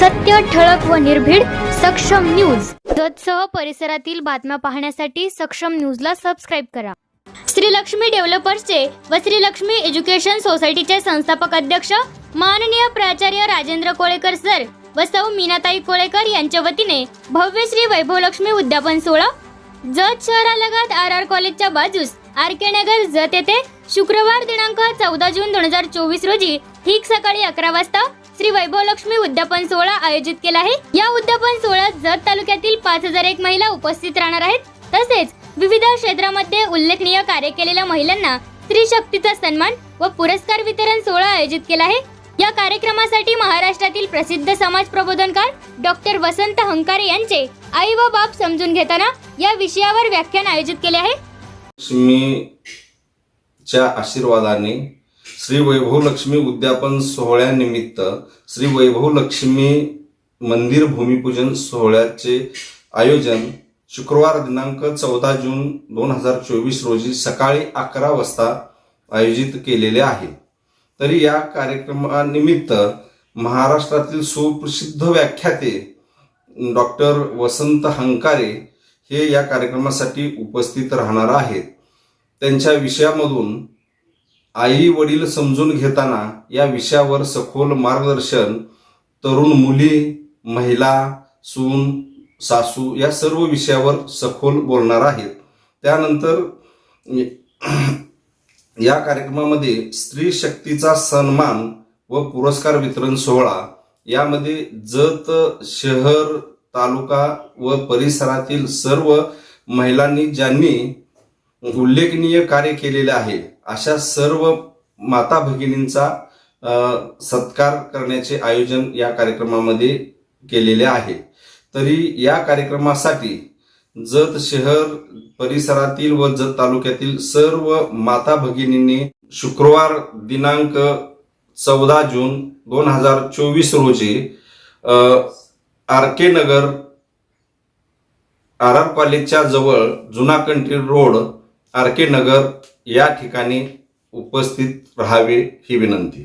सत्य ठळक व निर्भीड सक्षम न्यूज. जतसह परिसरातील बातम्या पाहण्यासाठी सक्षम न्यूजला सबस्क्राईब करा. श्री लक्ष्मी डेव्हलपर्सचे व श्री लक्ष्मी एज्युकेशन सोसायटीचे संस्थापक अध्यक्ष माननीय प्राचार्य राजेंद्र कोळेकर सर व सौ मीनाताई कोळेकर यांच्या वतीने भव्य श्री वैभवलक्ष्मी उद्यापन सोहळा जत शहरालगत आर आर कॉलेजच्या बाजूस आर के नगर जत येथे शुक्रवार दिनांक चौदा जून दोन हजार चोवीस रोजी ठीक सकाळी अकरा वाजता श्री वैभवलक्ष्मी उद्यापन सोहळा आयोजित केला आहे. या उद्यापन सोहळ्यात जत तालुक्यातील पाच हजार एक महिला उपस्थित राहणार आहेत. तसेच विविध क्षेत्रामध्ये उल्लेखनीय कार्य केलेल्या महिलांना स्त्री शक्तीचा सन्मान व पुरस्कार वितरण सोहळा आयोजित केला आहे. या कार्यक्रमासाठी महाराष्ट्रातील प्रसिद्ध समाज प्रबोधनकार डॉक्टर वसंत हंकारे यांचे आई व बाप समजून घेताना या विषयावर व्याख्यान आयोजित केले आहे. आशीर्वादाने श्री वैभव लक्ष्मी उद्यापन सोहळ्यानिमित्त श्री वैभव लक्ष्मी मंदिर भूमिपूजन सोहळ्याचे आयोजन शुक्रवार दिनांक चौदा जून दोन हजार चोवीस रोजी सकाळी अकरा वाजता आयोजित केलेले आहे. तरी या कार्यक्रमानिमित्त महाराष्ट्रातील सुप्रसिद्ध व्याख्याते डॉक्टर वसंत हंकारे हे या कार्यक्रमासाठी उपस्थित राहणार आहेत. त्यांच्या विषयामधून आई वडील समजून घेताना या विषयावर सखोल मार्गदर्शन तरुण मुली महिला सून सासू या सर्व विषयावर सखोल बोलणार आहेत. त्यानंतर या कार्यक्रमामध्ये स्त्री शक्तीचा सन्मान व पुरस्कार वितरण सोहळा यामध्ये जत शहर तालुका व परिसरातील सर्व महिलांनी ज्यांनी उल्लेखनीय कार्य केलेले आहे अशा सर्व माता भगिनींचा सत्कार करण्याचे आयोजन या कार्यक्रमामध्ये केलेले आहे. तरी या कार्यक्रमासाठी जत शहर परिसरातील व जत तालुक्यातील सर्व माता भगिनींनी शुक्रवार दिनांक चौदा जून दोन हजार चोवीस रोजी R K Nagar R R कॉलेजच्या जवळ जुना country road R K Nagar या ठिकाणी उपस्थित राहावे ही विनंती.